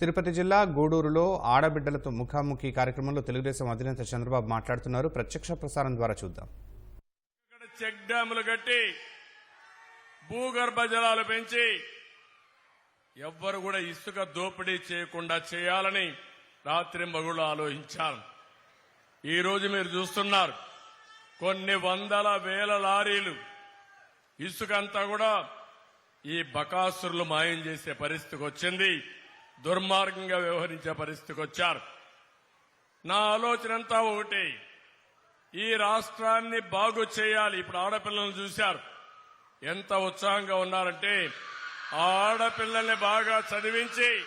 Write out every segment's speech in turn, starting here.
తిరుపతి జిల్లా గూడూరులో ఆడబిడ్డలతో ముఖాముఖి కార్యక్రమంలో తెలుగుదేశం అధినేత చంద్రబాబు మాట్లాడుతున్నారు. ప్రత్యక్ష ప్రసారం ద్వారా చూద్దాం. ఇక్కడ చెక్ డ్యాములు కట్టి భూగర్భ జలాలు పెంచి ఎవ్వరు కూడా ఇసుక దోపిడీ చేయకుండా చేయాలని రాత్రి మగుళ్ళు ఆలోచించాను ఈ రోజు మీరు చూస్తున్నారు కొన్ని వందల వేల లారీలు ఇసుక అంతా కూడా ఈ బకాసురులు మాయం చేసే పరిస్థితికి వచ్చింది. దుర్మార్గంగా వ్యవహరించే పరిస్థితికి వచ్చారు. నా ఆలోచన అంతా ఒకటి. ఈ రాష్ట్రాన్ని బాగు చేయాలి. ఇప్పుడు ఆడపిల్లలను చూశారు. ఎంత ఉత్సాహంగా ఉన్నారంటే ఆ ఆడపిల్లల్ని బాగా చదివించి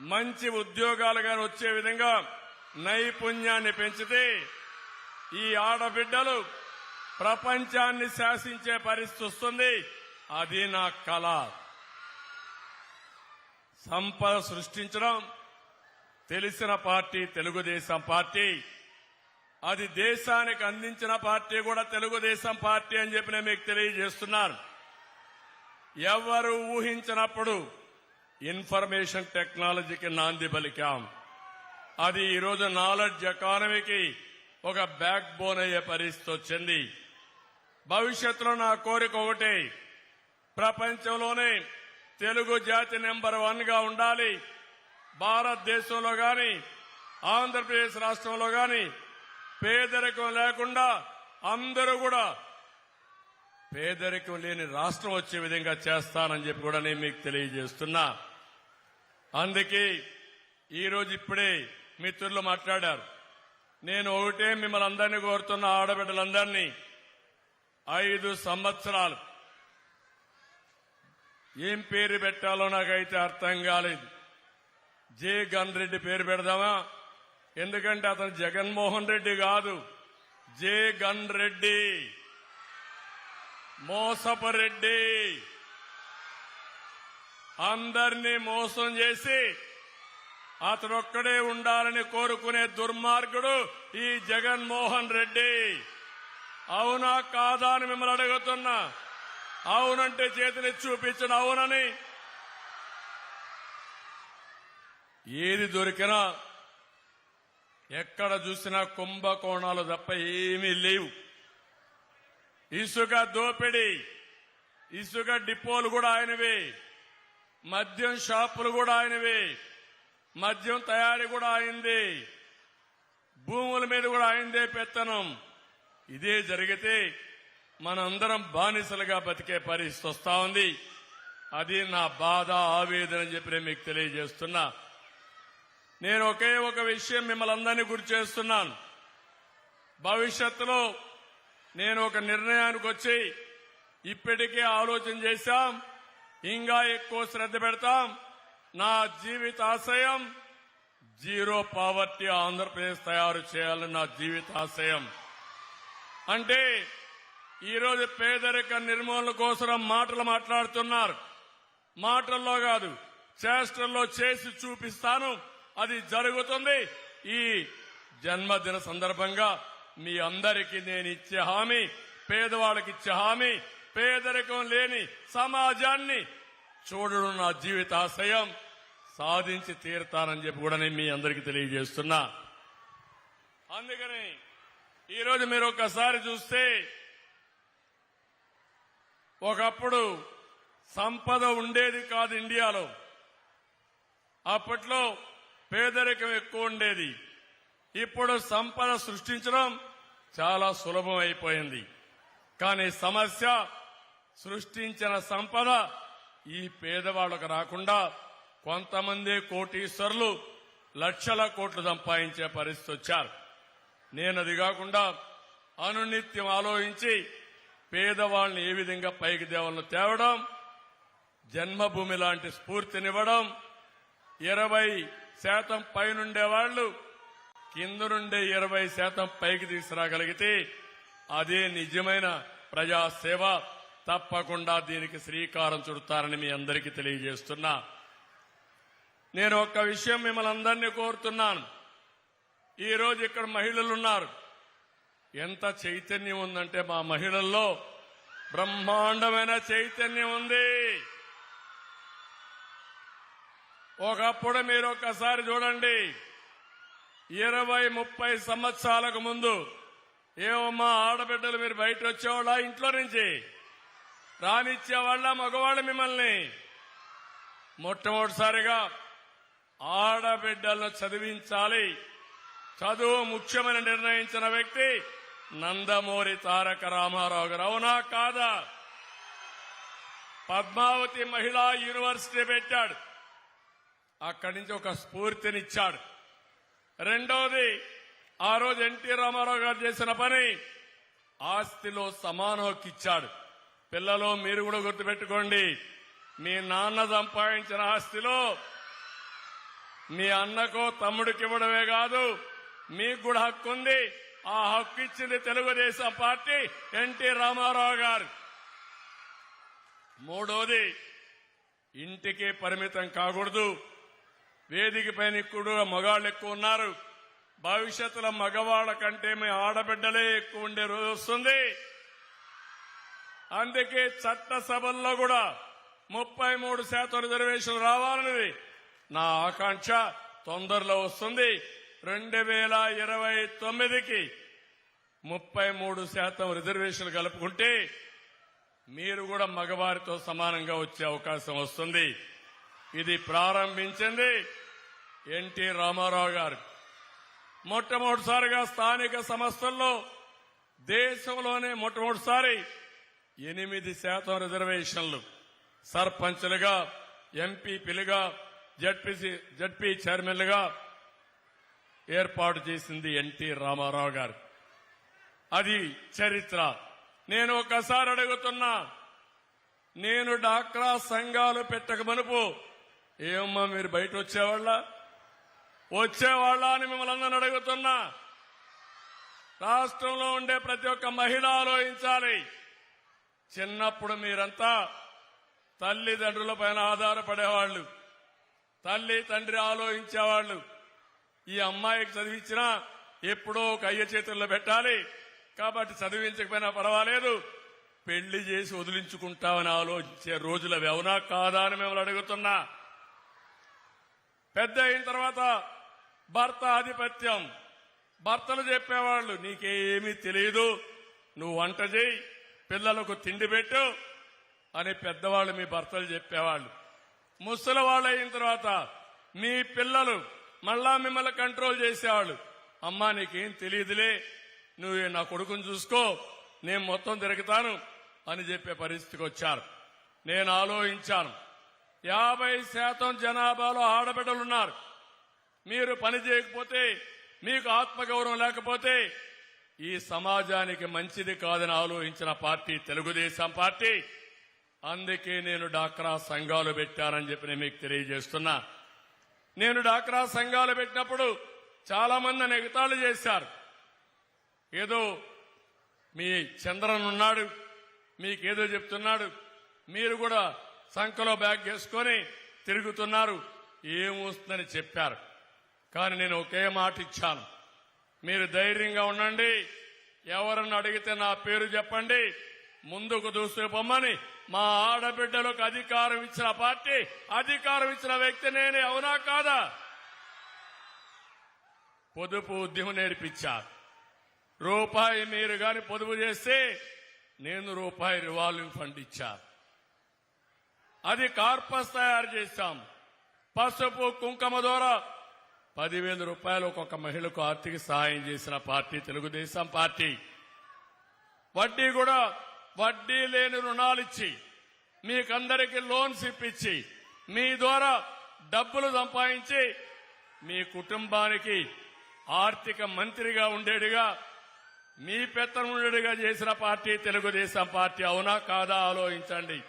మంచి ఉద్యోగాలు కానీ వచ్చే విధంగా నైపుణ్యాన్ని పెంచితే ఈ ఆడబిడ్డలు ప్రపంచాన్ని శాసించే పరిస్థితి వస్తుంది. అది నా కళ. సంపద సృష్టించడం. తెలిసిన పార్టీ తెలుగుదేశం పార్టీ. అది దేశానికి అందించిన పార్టీ కూడా తెలుగుదేశం పార్టీ అని చెప్పి నేను మీకు తెలియజేస్తున్నాను. ఎవరు ఊహించినప్పుడు ఇన్ఫర్మేషన్ టెక్నాలజీకి నాంది పలికాం. అది ఈరోజు నాలెడ్జ్ ఎకానమీకి ఒక బ్యాక్ బోన్ అయ్యే పరిస్థితి వచ్చింది. భవిష్యత్తులో నా కోరిక ఒకటే. ప్రపంచంలోనే తెలుగు జాతి నెంబర్ వన్గా ఉండాలి. భారతదేశంలో గాని ఆంధ్రప్రదేశ్ రాష్ట్రంలో గాని పేదరికం లేకుండా అందరూ కూడా పేదరికం లేని రాష్ట్రం వచ్చే విధంగా చేస్తానని చెప్పి కూడా నేను మీకు తెలియజేస్తున్నా. అందుకే ఈరోజు ఇప్పుడే మిత్రులు మాట్లాడారు. నేను ఒకటే మిమ్మల్ని అందరినీ కోరుతున్న ఆడబిడ్డలందరినీ. ఐదు సంవత్సరాలు ఏం పేరు పెట్టాలో నాకైతే అర్థం కాలేదు. జే. గన్ రెడ్డి పేరు పెడదామా? ఎందుకంటే అతను జగన్మోహన్ రెడ్డి కాదు. జే. గన్ రెడ్డి మోసపరెడ్డి. అందరినీ మోసం చేసి అతనొక్కడే ఉండాలని కోరుకునే దుర్మార్గుడు ఈ జగన్మోహన్ రెడ్డి. అవునా కాదా అని మిమ్మల్ని అడుగుతున్నా. అవునంటే చేతిని చూపించను అవునని. ఏది దొరికినా ఎక్కడ చూసినా కుంభకోణాలు తప్ప ఏమీ లేవు. ఇసుక దోపిడీ ఇసుక డిపోలు కూడా ఆయనవే. మద్యం షాపులు కూడా ఆయనవే. మద్యం తయారీ కూడా అయింది భూముల మీద కూడా ఆయనదే పెత్తనం. ఇదే జరిగితే మనందరం బానిసలుగా బతికే పరిస్థితి వస్తా ఉంది. అది నా బాధ ఆవేదన అని చెప్పి మీకు తెలియజేస్తున్నా. నేను ఒకే ఒక విషయం మిమ్మల్ని అందరినీ గురి చేస్తున్నాను. భవిష్యత్తులో నేను ఒక నిర్ణయానికి వచ్చి ఇప్పటికే ఆలోచన చేశాం. ఇంకా ఎక్కువ శ్రద్ధ పెడతాం. నా జీవిత ఆశయం జీరో పావర్టీ ఆంధ్రప్రదేశ్ తయారు చేయాలని నా జీవిత ఆశయం. అంటే ఈరోజు పేదరిక నిర్మూలన కోసం మాటలు మాట్లాడుతున్నారు. మాటల్లో కాదు చేష్టల్లో చేసి చూపిస్తాను. అది జరుగుతుంది. ఈ జన్మదిన సందర్భంగా మీ అందరికీ నేను ఇచ్చే హామీ పేదవాళ్ళకి ఇచ్చే హామీ పేదరికం లేని సమాజాన్ని చూడడం నా జీవితాశయం సాధించి తీరుతానని చెప్పి కూడా నేను మీ అందరికీ తెలియజేస్తున్నా. అందుకని ఈరోజు మీరు ఒక్కసారి చూస్తే ఒకప్పుడు సంపద ఉండేది కాదు ఇండియాలో. అప్పట్లో పేదరికం ఎక్కువ ఉండేది. ఇప్పుడు సంపద సృష్టించడం చాలా సులభం అయిపోయింది. కానీ సమస్య సృష్టించిన సంపద ఈ పేదవాళ్ళకు రాకుండా కొంతమంది కోటీశ్వరులు లక్షల కోట్లు సంపాదించే పరిస్థితి వచ్చారు. నేను అది కాకుండా అనునిత్యం ఆలోచించి పేదవాళ్ళని ఏ విధంగా పైకి దేవాలను తేవడం జన్మభూమి లాంటి స్ఫూర్తినివ్వడం ఇరవై శాతం పైనుండే వాళ్ళు కింద నుండే ఇరవై శాతం పైకి తీసుకురాగలిగితే అదే నిజమైన ప్రజాసేవ. తప్పకుండా దీనికి శ్రీకారం చుడతారని మీ అందరికీ తెలియజేస్తున్నా. నేను ఒక్క విషయం మిమ్మల్ని అందరినీ కోరుతున్నాను. ఈరోజు ఇక్కడ మహిళలు ఉన్నారు. ఎంత చైతన్యం ఉందంటే మా మహిళల్లో బ్రహ్మాండమైన చైతన్యం ఉంది. ఒకప్పుడు మీరు ఒక్కసారి చూడండి. ఇరవై ముప్పై సంవత్సరాలకు ముందు ఏమమ్మా ఆడబిడ్డలు మీరు బయట వచ్చేవాళ్ళ? ఇంట్లో నుంచి. రానిచ్చేవాళ్ళ? మగవాళ్ళ మిమ్మల్ని. మొట్టమొదటిసారిగా ఆడబిడ్డలను చదివించాలి. చదువు ముఖ్యమని నిర్ణయించిన వ్యక్తి నందమూరి తారక రామారావు గారు. అవునా కాదా? పద్మావతి మహిళా యూనివర్సిటీ పెట్టాడు. అక్కడి నుంచి ఒక స్ఫూర్తినిచ్చాడు. రెండోది ఆ రోజు ఎన్టీ రామారావు గారు చేసిన పని ఆస్తిలో సమాన హక్కు ఇచ్చాడు పిల్లలు మీరు కూడా గుర్తుపెట్టుకోండి మీ నాన్న సంపాదించిన ఆస్తిలో మీ అన్నకో తమ్ముడికి ఇవ్వడమే కాదు మీకు కూడా హక్కు ఉంది ఆ హక్కు ఇచ్చింది తెలుగుదేశం పార్టీ ఎన్టీ రామారావు గారు. మూడోది ఇంటికి పరిమితం కాకూడదు. వేదిక పైన కూడా మగాళ్ళు ఎక్కువ ఉన్నారు. భవిష్యత్తులో మగవాళ్ళ కంటే మీ ఆడబిడ్డలే ఎక్కువ ఉండే రోజు వస్తుంది. అందుకే చట్టసభల్లో కూడా ముప్పై మూడు శాతం రిజర్వేషన్ రావాలన్నది నా ఆకాంక్ష. తొందరలో వస్తుంది. రెండు వేల ఇరవై తొమ్మిదికి ముప్పై మూడు శాతం రిజర్వేషన్లు కలుపుకుంటే మీరు కూడా మగవారితో సమానంగా వచ్చే అవకాశం వస్తుంది. ఇది ప్రారంభించింది ఎన్టీ రామారావు గారు. మొట్టమొదటిసారిగా స్థానిక సంస్థల్లో దేశంలోనే మొట్టమొదటిసారి ఎనిమిది శాతం రిజర్వేషన్లు సర్పంచ్లుగా ఎంపీపీలుగా జడ్పీసీ జడ్పీ చైర్మన్లుగా ఏర్పాటు చేసింది ఎన్టీ రామారావు గారు. అది చరిత్ర. నేను ఒకసారి అడుగుతున్నా నేను డాక్రా సంఘాలు పెట్టక మనుపు. ఏమమ్మా మీరు బయట వచ్చేవాళ్ళ? వచ్చేవాళ్ళ అని మిమ్మల్ని అందరిని అడుగుతున్నా. రాష్ట్రంలో ఉండే ప్రతి ఒక్క మహిళ ఆలోచించాలి. చిన్నప్పుడు మీరంతా తల్లిదండ్రుల పైన ఆధారపడేవాళ్ళు. తల్లి తండ్రి ఆలోచించేవాళ్ళు. ఈ అమ్మాయికి చదివించినా ఎప్పుడో ఒక అయ్య చేతుల్లో పెట్టాలి. కాబట్టి చదివించకపోయినా పర్వాలేదు. పెళ్ళి చేసి వదిలించుకుంటామని ఆలోచించే రోజులు అవి అవునా కాదా అని మిమ్మల్ని అడుగుతున్నా. పెద్ద అయిన తర్వాత భర్త ఆధిపత్యం. భర్తలు చెప్పేవాళ్ళు నీకేమీ తెలియదు నువ్వు వంట చేయి పిల్లలకు తిండి పెట్టు అని పెద్దవాళ్ళు మీ భర్తలు చెప్పేవాళ్ళు. ముసలి వాళ్ళు అయిన తర్వాత మీ పిల్లలు మళ్ళా మిమ్మల్ని కంట్రోల్ చేసేవాళ్ళు అమ్మా నీకేం తెలియదులే. నువ్వు నా కొడుకుని చూసుకో. నేను మొత్తం తిరుగుతాను అని చెప్పే పరిస్థితికి వచ్చారు. నేను ఆలోచించాను. యాభై శాతం జనాభాలో ఆడబిడ్డలున్నారు మీరు పని చేయకపోతే మీకు ఆత్మగౌరవం లేకపోతే ఈ సమాజానికి మంచిది కాదని ఆలోచించిన పార్టీ తెలుగుదేశం పార్టీ. అందుకే నేను డాక్రా సంఘాలు పెట్టానని చెప్పి నేను మీకు తెలియజేస్తున్నా. నేను డాక్రా సంఘాలు పెట్టినప్పుడు చాలా మంది నన్ను ఎగతాళి చేశారు. ఏదో మీ చంద్రన్ ఉన్నాడు మీకేదో చెప్తున్నాడు మీరు కూడా సంఖలో బ్యాగ్ వేసుకొని తిరుగుతున్నారు ఏమొస్తుందని చెప్పారు. కానీ నేను ఒకే మాట ఇచ్చాను. మీరు ధైర్యంగా ఉండండి ఎవరన్నా అడిగితే నా పేరు చెప్పండి ముందుకు దూసుకుపోమ్మని మా ఆడబిడ్డలకు అధికారం ఇచ్చిన పార్టీ అధికారం ఇచ్చిన వ్యక్తి నేనే అవునా కాదా? పొదుపు ఉద్యమం నేర్పించారు రూపాయి మీరు గాని పొదుపు చేస్తే నేను రూపాయి రివాల్వింగ్ ఫండ్ ఇచ్చాను అది కార్పస్ తయారు చేశాం. పసుపు కుంకుమ ద్వారా పదివేల రూపాయలు ఒక్కొక్క మహిళకు ఆర్థిక సహాయం చేసిన పార్టీ తెలుగుదేశం పార్టీ. వడ్డీ కూడా వడ్డీ లేని రుణాలు ఇచ్చి మీకందరికీ లోన్స్ ఇప్పించి మీ ద్వారా డబ్బులు సంపాదించి మీ కుటుంబానికి ఆర్థిక మంత్రిగా ఉండేడుగా మీ పెత్తనం ఉండేడుగా చేసిన పార్టీ తెలుగుదేశం పార్టీ అవునా కాదా ఆలోచించండి.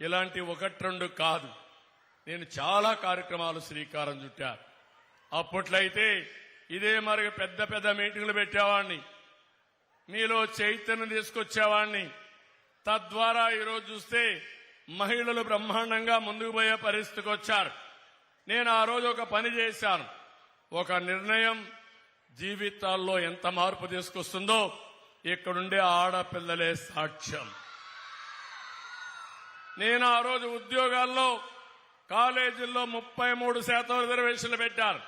ఇలాంటి ఒకటి రెండు కాదు. నేను చాలా కార్యక్రమాలు శ్రీకారం చుట్టా. అప్పట్లయితే ఇదే మరి పెద్ద పెద్ద మీటింగ్లు పెట్టేవాడిని. మీలో చైతన్యం తీసుకొచ్చేవాడిని తద్వారా ఈరోజు చూస్తే మహిళలు బ్రహ్మాండంగా ముందుకు పోయే పరిస్థితికి వచ్చారు. నేను ఆ రోజు ఒక పని చేశాను. ఒక నిర్ణయం జీవితాల్లో ఎంత మార్పు తీసుకొస్తుందో ఇక్కడుండే ఆడపిల్లలే సాక్ష్యం. నేను ఆ రోజు ఉద్యోగాల్లో కాలేజీల్లో ముప్పై మూడు శాతం రిజర్వేషన్లు పెట్టారు.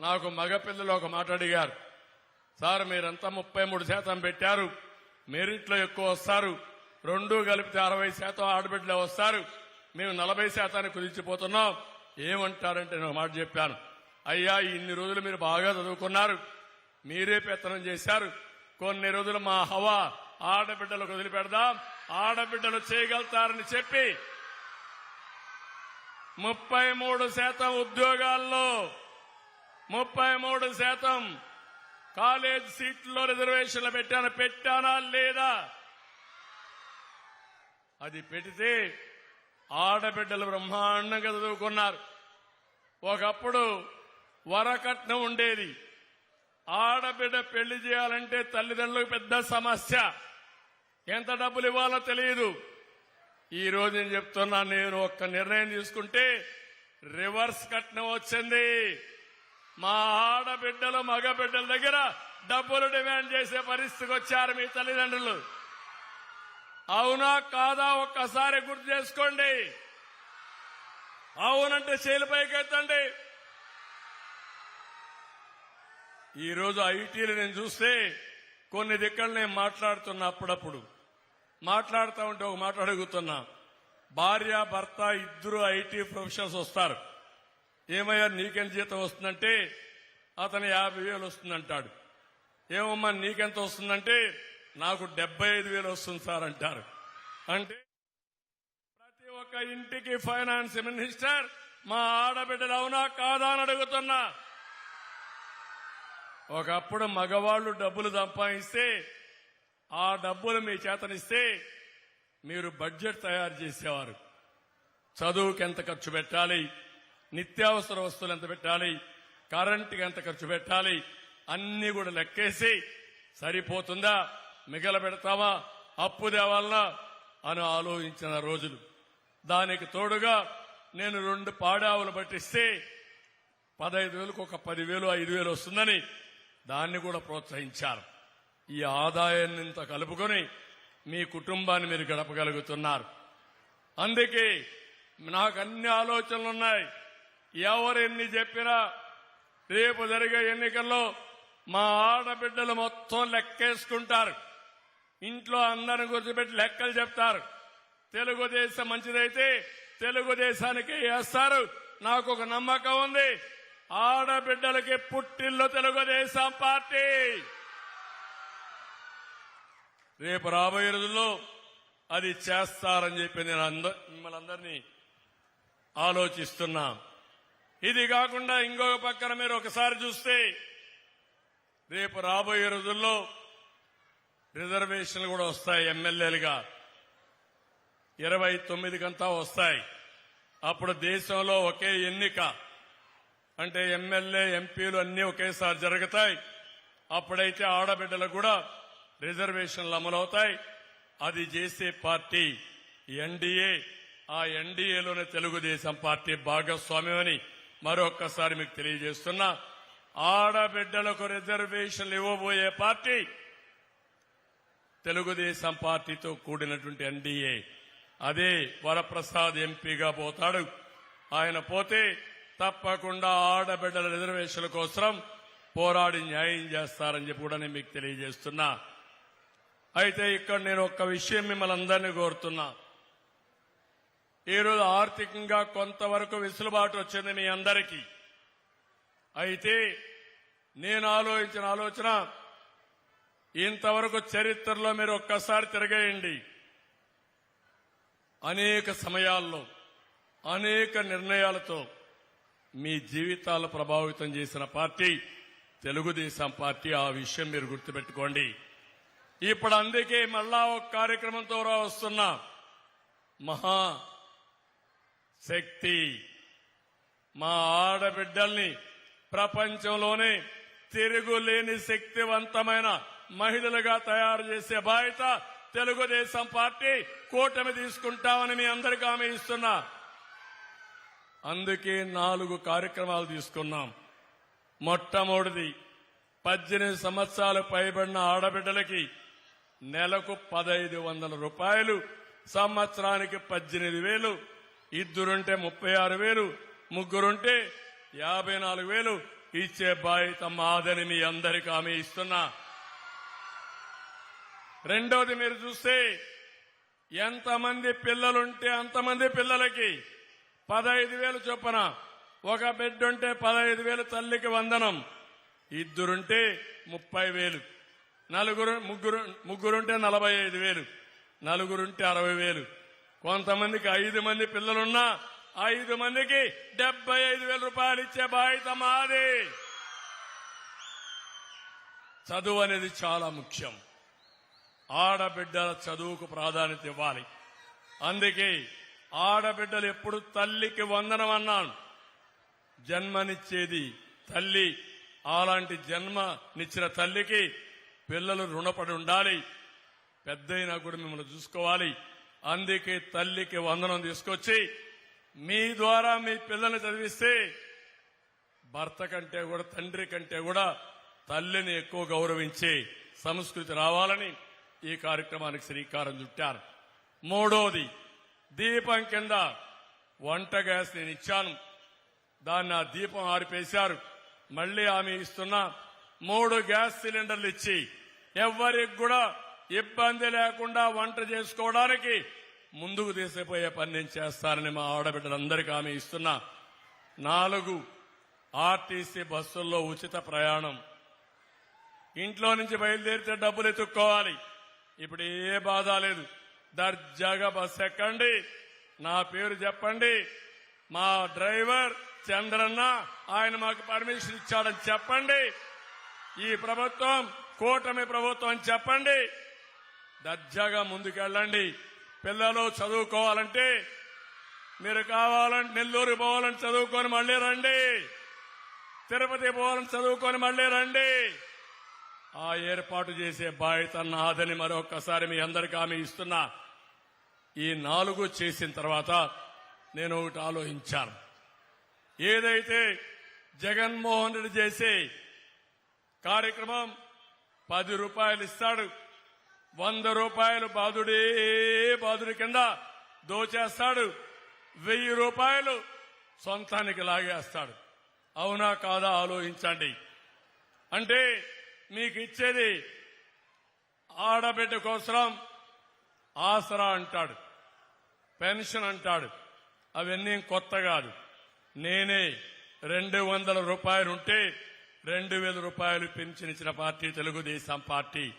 నాకు మగపిల్లలు ఒక మాట అడిగారు. సార్ మీరంతా ముప్పై మూడు శాతం పెట్టారు. మెరిట్లో ఎక్కువ వస్తారు. రెండు కలిపితే అరవై శాతం ఆడబిడ్డలే వస్తారు. మేము నలభై శాతాన్ని కుదించిపోతున్నాం. ఏమంటారంటే నేను మాట చెప్పాను. అయ్యా ఇన్ని రోజులు మీరు బాగా చదువుకున్నారు. మీరే పెత్తనం చేశారు. కొన్ని రోజులు మా హవా ఆడబిడ్డలకు వదిలిపెడదాం. ఆడబిడ్డలు చేయగలుగుతారని చెప్పి ముప్పై మూడు శాతం ఉద్యోగాల్లో ముప్పై మూడు శాతం కాలేజ్ సీట్లో రిజర్వేషన్లు పెట్టాను. పెట్టానా లేదా? అది పెడితే ఆడబిడ్డలు బ్రహ్మాండంగా చదువుకున్నారు. ఒకప్పుడు వరకట్నం ఉండేది. ఆడబిడ్డ పెళ్ళి చేయాలంటే తల్లిదండ్రులకు పెద్ద సమస్య. ఎంత డబ్బులు ఇవ్వాలో తెలియదు. ఈ రోజు నేను చెప్తున్నా నేను ఒక్క నిర్ణయం తీసుకుంటే రివర్స్ కట్నం వచ్చింది. మా ఆడబిడ్డలు మగబిడ్డల దగ్గర డబ్బులు డిమాండ్ చేసే పరిస్థితికి వచ్చారు మీ తల్లిదండ్రులు. అవునా కాదా ఒక్కసారి గుర్తు చేసుకోండి. అవునంటే చేలిపైకి ఎత్తండి ఈరోజు ఐటీలు నేను చూస్తే కొన్ని దిక్కలు నేను మాట్లాడుతున్నా అప్పుడప్పుడు. మాట్లాడుతూ ఉంటే ఒక మాట అడుగుతున్నా. భార్య భర్త ఇద్దరు ఐటీ ప్రొఫెషనల్స్ వస్తారు. ఏమయ్యా నీకెంత జీతం వస్తుందంటే అతను యాభై వేలు వస్తుందంటాడు. ఏమమ్మా నీకెంత వస్తుందంటే నాకు డెబ్బై ఐదు వేలు వస్తుంది సార్ అంటారు. అంటే ప్రతి ఒక్క ఇంటికి ఫైనాన్స్ మినిస్టర్ మా ఆడబిడ్డలు అవునా కాదా అని అడుగుతున్నా. ఒకప్పుడు మగవాళ్ళు డబ్బులు సంపాదిస్తే ఆ డబ్బులు మీ చేతనిస్తే మీరు బడ్జెట్ తయారు చేసేవారు. చదువుకి ఎంత ఖర్చు పెట్టాలి? నిత్యావసర వస్తువులు ఎంత పెట్టాలి? కరెంటుకి ఎంత ఖర్చు పెట్టాలి? అన్ని కూడా లెక్కేసి సరిపోతుందా? మిగల పెడతామా అప్పు తేవాలనా? అని ఆలోచించిన రోజులు. దానికి తోడుగా నేను రెండు పాడావులు పట్టిస్తే పదహైదు వేలకు ఒక పదివేలు ఐదు వేలు వస్తుందని దాన్ని కూడా ప్రోత్సహించారు. ఈ ఆదాయాన్ని ఇంత కలుపుకొని మీ కుటుంబాన్ని మీరు గడపగలుగుతున్నారు. అందుకే నాకు అన్ని ఆలోచనలు ఎవరెన్ని ఎవరు ఎన్ని చెప్పినా రేపు జరిగే ఎన్నికల్లో మా ఆడబిడ్డలు మొత్తం లెక్కేసుకుంటారు. ఇంట్లో అందరిని గుర్తుపెట్టి లెక్కలు చెప్తారు. తెలుగుదేశం మంచిదైతే తెలుగుదేశానికి వేస్తారు. నాకు ఒక నమ్మకం ఉంది. ఆడబిడ్డలకి పుట్టిల్లు తెలుగుదేశం పార్టీ. రేపు రాబోయే రోజుల్లో అది చేస్తారని చెప్పి నేను మిమ్మల్ని అందరినీ ఆలోచిస్తున్నాం. ఇది కాకుండా ఇంకొక పక్కన మీరు ఒకసారి చూస్తే రేపు రాబోయే రోజుల్లో రిజర్వేషన్లు కూడా వస్తాయి ఎమ్మెల్యేలుగా. ఇరవై తొమ్మిదికంతా వస్తాయి. అప్పుడు దేశంలో ఒకే ఎన్నిక. అంటే ఎమ్మెల్యే ఎంపీలు అన్ని ఒకేసారి జరుగుతాయి. అప్పుడైతే ఆడబిడ్డలకు కూడా రిజర్వేషన్లు అమలవుతాయి. అది చేసే పార్టీ ఎన్డీఏ. ఆ ఎన్డీఏలోనే తెలుగుదేశం పార్టీ భాగస్వామ్యమని మరొక్కసారి మీకు తెలియజేస్తున్నా ఆడబిడ్డలకు రిజర్వేషన్లు ఇవ్వబోయే పార్టీ తెలుగుదేశం పార్టీతో కూడినటువంటి ఎన్డీఏ. అదే వరప్రసాద్ ఎంపీగా పోతాడు. ఆయన పోతే తప్పకుండా ఆడబిడ్డల రిజర్వేషన్ల కోసం పోరాడి న్యాయం చేస్తారని చెప్పి కూడా నేను మీకు తెలియజేస్తున్నా. అయితే ఇక్కడ నేను ఒక్క విషయం మిమ్మల్ని అందరినీ కోరుతున్నా. ఈరోజు ఆర్థికంగా కొంతవరకు వెసులుబాటు వచ్చింది మీ అందరికీ. అయితే నేను ఆలోచించిన ఆలోచన ఇంతవరకు చరిత్రలో మీరు ఒక్కసారి తిరగేయండి. అనేక సమయాల్లో అనేక నిర్ణయాలతో మీ జీవితాలు ప్రభావితం చేసిన పార్టీ తెలుగుదేశం పార్టీ ఆ విషయం మీరు గుర్తుపెట్టుకోండి. ఇప్పుడు అందుకే మళ్ళా ఒక కార్యక్రమంతో రా వస్తున్నా మహా శక్తి. మా ఆడబిడ్డల్ని ప్రపంచంలోనే తిరుగులేని శక్తివంతమైన మహిళలుగా తయారు చేసే బాధ్యత తెలుగుదేశం పార్టీ కూటమి తీసుకుంటామని మీ అందరికీ హామీ ఇస్తున్నా. అందుకే నాలుగు కార్యక్రమాలు తీసుకున్నాం. మొట్టమొదటిది పద్దెనిమిది సంవత్సరాలు పైబడిన ఆడబిడ్డలకి నెలకు పదహైదు వందల రూపాయలు సంవత్సరానికి పద్దెనిమిది వేలు ఇద్దరుంటే ముప్పై ఆరు వేలు ముగ్గురుంటే యాభై నాలుగు వేలు. ఇచ్చే బాధ్యత మాదని మీ అందరికీ ఆమె ఇస్తున్నా. రెండోది మీరు చూస్తే ఎంతమంది పిల్లలుంటే అంతమంది పిల్లలకి పదహైదు వేలు చొప్పున ఒక బిడ్డ ఉంటే పదహైదు వేలు తల్లికి వందనం. ఇద్దరుంటే ముప్పై వేలు. నలుగురు ముగ్గురు ముగ్గురుంటే నలభై ఐదు వేలు. నలుగురుంటే అరవై వేలు. కొంతమందికి ఐదు మంది పిల్లలున్నా ఐదు మందికి డెబ్బై ఐదు వేల రూపాయలు ఇచ్చే బాధ్యత మాది. చదువు అనేది చాలా ముఖ్యం. ఆడబిడ్డల చదువుకు ప్రాధాన్యత ఇవ్వాలి. అందుకే ఆడబిడ్డలు ఎప్పుడు తల్లికి వందనం అన్నాను. జన్మనిచ్చేది తల్లి. అలాంటి జన్మనిచ్చిన తల్లికి పిల్లలు రుణపడి ఉండాలి. పెద్దయినా కూడా మిమ్మల్ని చూసుకోవాలి. అందుకే తల్లికి వందనం తీసుకొచ్చి మీ ద్వారా మీ పిల్లల్ని చదివిస్తే భర్త కంటే కూడా తండ్రి కంటే కూడా తల్లిని ఎక్కువ గౌరవించే సంస్కృతి రావాలని ఈ కార్యక్రమానికి శ్రీకారం చుట్టారు. మూడోది దీపం కింద వంట గ్యాస్ నేను ఇచ్చాను. దాన్ని ఆ దీపం ఆరిపేశారు. మళ్ళీ ఆమె ఇస్తున్న. మూడు గ్యాస్ సిలిండర్లు ఇచ్చి ఎవ్వరికి కూడా ఇబ్బంది లేకుండా వంట చేసుకోవడానికి ముందుకు తీసిపోయే పని నేను చేస్తానని మా ఆడబిడ్డలందరికీ ఆమె ఇస్తున్నా. నాలుగు ఆర్టీసీ బస్సుల్లో ఉచిత ప్రయాణం. ఇంట్లో నుంచి బయలుదేరితే డబ్బులు ఎత్తుక్కోవాలి. ఇప్పుడు ఏ బాధ లేదు. దర్జాగా బస్సు ఎక్కండి. నా పేరు చెప్పండి. మా డ్రైవర్ చంద్రన్న ఆయన మాకు పర్మిషన్ ఇచ్చాడని చెప్పండి. ఈ ప్రభుత్వం కూటమి ప్రభుత్వం అని చెప్పండి. దర్జాగా ముందుకెళ్ళండి. పిల్లలు చదువుకోవాలంటే మీరు కావాలంటే నెల్లూరు పోవాలని చదువుకొని మళ్ళీ రండి. తిరుపతి పోవాలని చదువుకొని మళ్ళీ రండి. ఆ ఏర్పాటు చేసే బాధ్యత నాదని మరొకసారి మీ అందరికీ ఆమె ఇస్తున్నా. ఈ నాలుగు చేసిన తర్వాత నేను ఒకటి ఆలోచించాను. ఏదైతే జగన్మోహన్ రెడ్డి చేసే కార్యక్రమం పది రూపాయలు ఇస్తాడు. వంద రూపాయలు బాధుడే బాధుడి కింద దోచేస్తాడు. వెయ్యి రూపాయలు సొంతానికి లాగేస్తాడు. అవునా కాదా ఆలోచించండి. అంటే మీకు ఇచ్చేది ఆడబిడ్డ కోసం ఆసరా అంటాడు పెన్షన్ అంటాడు. అవన్నీ కొత్త కాదు. నేనే రెండు వందల రూపాయలు ఉంటే రెండు వేల రూపాయలు పెన్షన్ ఇచ్చిన పార్టీ తెలుగుదేశం పార్టీ.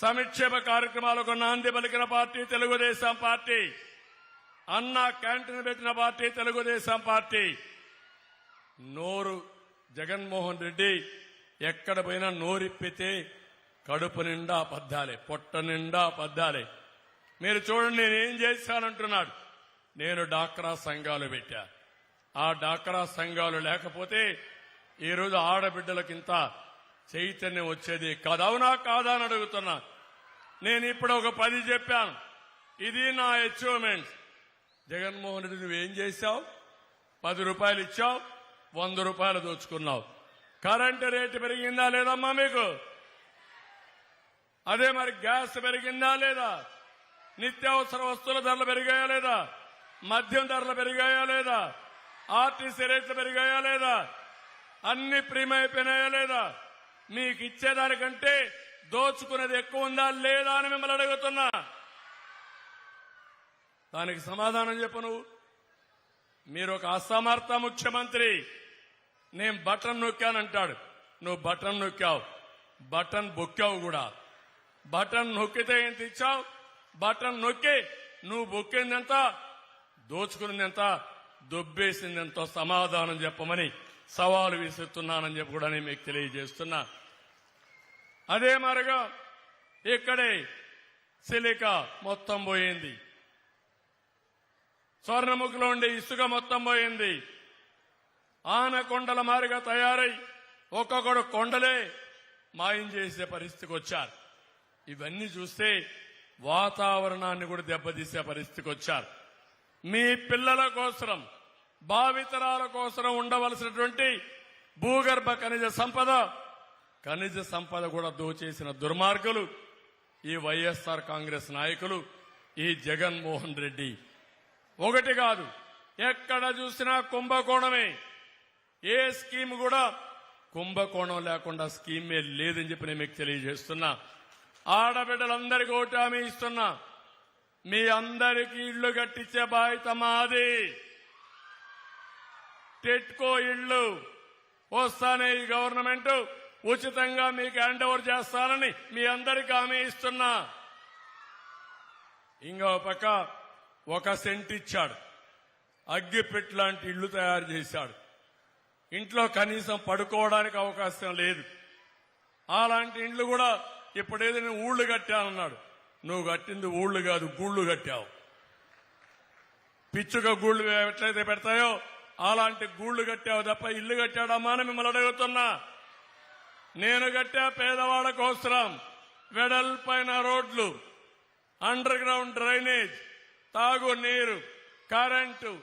సంక్షేమ కార్యక్రమాలకు నాంది పలికిన party Telugu Desam party. Anna canteen పెట్టిన పార్టీ తెలుగుదేశం పార్టీ. నోరు జగన్మోహన్ రెడ్డి ఎక్కడ పోయినా నోరిప్పితే కడుపు నిండా అబద్దాలే పొట్ట నిండా అబద్దాలే మీరు చూడండి నేనేం చేశానంటున్నాడు. నేను డాక్రా సంఘాలు పెట్టా. ఆ డాక్రా సంఘాలు లేకపోతే ఈరోజు ఆడబిడ్డలకింత చైతన్యం వచ్చేది కాదు. అవునా కాదా అని అడుగుతున్నా. నేను ఇప్పుడు ఒక పది చెప్పాను. ఇది నా అచీవ్మెంట్ జగన్మోహన్ రెడ్డి నువ్వేం చేశావు? పది రూపాయలు ఇచ్చావు వంద రూపాయలు దోచుకున్నావు. కరెంటు రేటు పెరిగిందా లేదమ్మా మీకు? అదే మరి గ్యాస్ పెరిగిందా లేదా? నిత్యావసర వస్తువుల ధరలు పెరిగాయా లేదా? మద్యం ధరలు పెరిగాయా లేదా? ఆర్టీసీ రేట్లు పెరిగాయా లేదా? అన్ని ప్రీమైపోయినాయా లేదా? మీకు ఇచ్చేదానికంటే దోచుకునేది ఎక్కువ ఉందా లేదా అని మిమ్మల్ని అడుగుతున్నా. దానికి సమాధానం చెప్పు నువ్వు. మీరు ఒక అసమర్థ ముఖ్యమంత్రి. నేను బటన్ నొక్కానంటాడు. నువ్వు బటన్ నొక్కావు. బటన్ బొక్కావు కూడా. బటన్ నొక్కితే ఎంత ఇచ్చావు బటన్ నొక్కి. నువ్వు బొక్కిందెంత? దోచుకున్నదెంత దొబ్బేసిందెంతో? సమాధానం చెప్పమని సవాలు విసురుతున్నానని చెప్పి కూడా నేను మీకు తెలియజేస్తున్నా. అదే మరిగా ఇక్కడే సిలిక మొత్తం పోయింది. స్వర్ణముఖిలో ఉండే ఇసుక మొత్తం పోయింది. ఆనకొండల మారిగా తయారై ఒక్కొక్కడు కొండలే మాయం చేసే పరిస్థితికి వచ్చారు. ఇవన్నీ చూస్తే వాతావరణాన్ని కూడా దెబ్బతీసే పరిస్థితికి వచ్చారు. మీ పిల్లల కోసరం భావితరాల కోసం ఉండవలసినటువంటి భూగర్భ ఖనిజ సంపద ఖనిజ సంపద కూడా దోచేసిన దుర్మార్గులు ఈ వైఎస్ఆర్ కాంగ్రెస్ నాయకులు ఈ జగన్మోహన్ రెడ్డి. ఒకటి కాదు ఎక్కడ చూసినా కుంభకోణమే. ఏ స్కీమ్ కూడా కుంభకోణం లేకుండా స్కీమే లేదని చెప్పి నేను మీకు తెలియజేస్తున్నా. ఆడబిడ్డలందరికీ ఒకటి హామీ ఇస్తున్నా. మీ అందరికీ ఇళ్ళు కట్టించే బాధ్యత మాది. టెట్కో ఇళ్ళు వస్తానే ఈ గవర్నమెంట్. ఉచితంగా మీకు హ్యాండ్ ఓవర్ చేస్తానని మీ అందరికీ హామీ ఇస్తున్నా. ఇంకో పక్క ఒక సెంట్ ఇచ్చాడు. అగ్గిపెట్ లాంటి ఇళ్ళు తయారు చేశాడు. ఇంట్లో కనీసం పడుకోవడానికి అవకాశం లేదు. అలాంటి ఇండ్లు కూడా ఇప్పుడేదో నేను ఊళ్ళు కట్టానన్నాడు. నువ్వు కట్టింది ఊళ్ళు కాదు గూళ్ళు కట్టావు. పిచ్చుక గూళ్ళు ఎట్లయితే పెడతాయో అలాంటి గూళ్ళు కట్టావు తప్ప ఇల్లు కట్టాడమ్మా అని మిమ్మల్ని అడుగుతున్నా. నేను కట్టా పేదవాళ్ళ కోసరం వెడల్పైన రోడ్లు అండర్ గ్రౌండ్ డ్రైనేజ్ తాగునీరు కరెంటు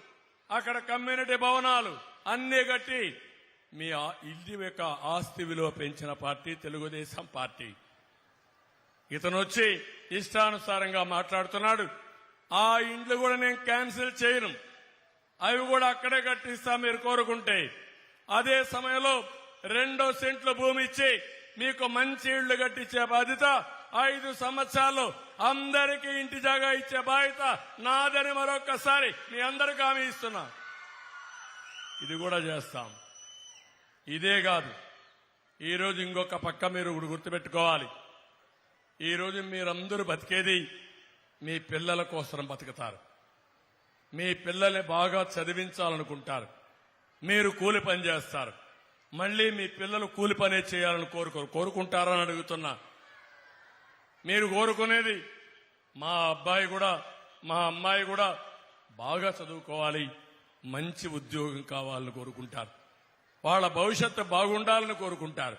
అక్కడ కమ్యూనిటీ భవనాలు అన్ని కట్టి మీ ఇల్లు యొక్క ఆస్తి విలువ పెంచిన పార్టీ తెలుగుదేశం పార్టీ. ఇతను వచ్చి ఇష్టానుసారంగా మాట్లాడుతున్నాడు. ఆ ఇండ్లు కూడా నేను క్యాన్సిల్ చేయను. అవి కూడా అక్కడే కట్టిస్తా మీరు కోరుకుంటే. అదే సమయంలో రెండో సెంట్ల భూమి ఇచ్చి మీకు మంచి ఇళ్ళు కట్టించే బాధ్యత ఐదు సంవత్సరాలు అందరికీ ఇంటి జాగా ఇచ్చే బాధ్యత నాదని మరొక్కసారి మీ అందరికి హామీ ఇస్తున్నా. ఇది కూడా చేస్తాం. ఇదే కాదు ఈరోజు ఇంకొక పక్క మీరు గుర్తుపెట్టుకోవాలి. ఈరోజు మీరందరూ బతికేది మీ పిల్లల కోసం బతుకుతారు. మీ పిల్లల్ని బాగా చదివించాలనుకుంటారు. మీరు కూలి పని చేస్తారు. మళ్ళీ మీ పిల్లలు కూలి పనే చేయాలని కోరుకోరు కోరుకుంటారని అడుగుతున్నా. మీరు కోరుకునేది మా అబ్బాయి కూడా మా అమ్మాయి కూడా బాగా చదువుకోవాలి మంచి ఉద్యోగం కావాలని కోరుకుంటారు. వాళ్ళ భవిష్యత్తు బాగుండాలని కోరుకుంటారు.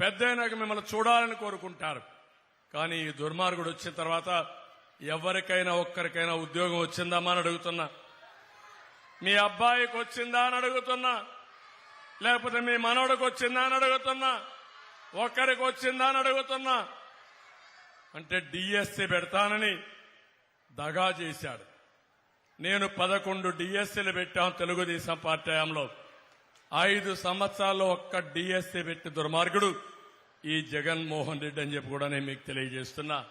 పెద్దయినాక మిమ్మల్ని చూడాలని కోరుకుంటారు. కానీ ఈ దుర్మార్గుడు వచ్చిన తర్వాత ఎవరికైనా ఒక్కరికైనా ఉద్యోగం వచ్చిందామా అని అడుగుతున్నా. మీ అబ్బాయికి వచ్చిందా అని అడుగుతున్నా. లేకపోతే మీ మనవడికి వచ్చిందా అని అడుగుతున్నా. ఒక్కరికి వచ్చిందా అని అడుగుతున్నా. అంటే డిఎస్సి పెడతానని దగా చేశాడు. నేను పదకొండు డిఎస్సీలు పెట్టాం తెలుగుదేశం పార్టీ హయాంలో. ఐదు సంవత్సరాల్లో ఒక్క డిఎస్సీ పెట్టి దుర్మార్గుడు ఈ జగన్మోహన్ రెడ్డి అని చెప్పి కూడా నేను మీకు తెలియజేస్తున్నా.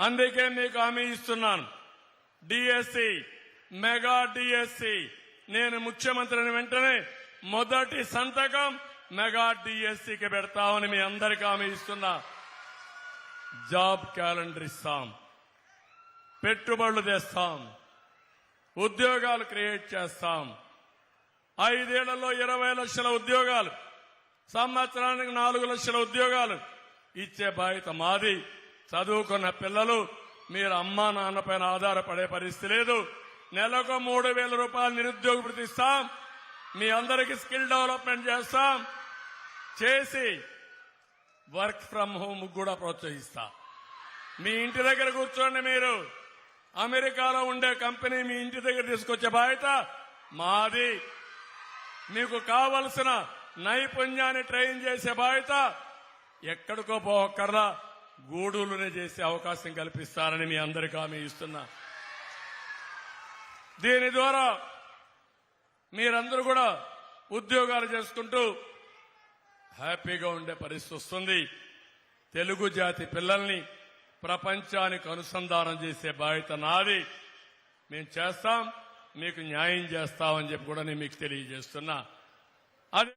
అందుకే మీకు హామీ ఇస్తున్నాను. డిఎస్సి మెగా డిఎస్సి నేను ముఖ్యమంత్రిని వెంటనే మొదటి సంతకం మెగా డిఎస్సికి పెడతామని మీ అందరికీ ఆమె ఇస్తున్నా. జాబ్ క్యాలెండర్ ఇస్తాం. పెట్టుబడులు తెస్తాం. ఉద్యోగాలు క్రియేట్ చేస్తాం. ఐదేళ్ళలో ఇరవై లక్షల ఉద్యోగాలు సంవత్సరానికి నాలుగు లక్షల ఉద్యోగాలు ఇచ్చే బాధ్యత మాది. చదువుకున్న పిల్లలు మీరు అమ్మా నాన్నపైన ఆధారపడే పరిస్థితి లేదు. నెలకు మూడు వేల రూపాయలు నిరుద్యోగ ప్రతిస్తాం మీ అందరికీ స్కిల్ డెవలప్మెంట్ చేస్తాం. చేసి వర్క్ ఫ్రం హోమ్ కూడా ప్రోత్సహిస్తా. మీ ఇంటి దగ్గర కూర్చోండి మీరు. అమెరికాలో ఉండే కంపెనీ మీ ఇంటి దగ్గర తీసుకొచ్చే బాధ్యత మాది. మీకు కావలసిన నైపుణ్యాన్ని ట్రైన్ చేసే బాధ్యత ఎక్కడికో పోకర్లా గూడూలునే చేసే అవకాశం కల్పిస్తారని మీ అందరికీ హామీ ఇస్తున్నా. దీని ద్వారా మీరందరూ కూడా ఉద్యోగాలు చేసుకుంటూ హ్యాపీగా ఉండే పరిస్థితి వస్తుంది. తెలుగు జాతి పిల్లల్ని ప్రపంచానికి అనుసంధానం చేసే బాధ్యత నాది. మేము చేస్తాం మీకు న్యాయం చేస్తామని చెప్పి కూడా నేను మీకు తెలియజేస్తున్నా. అది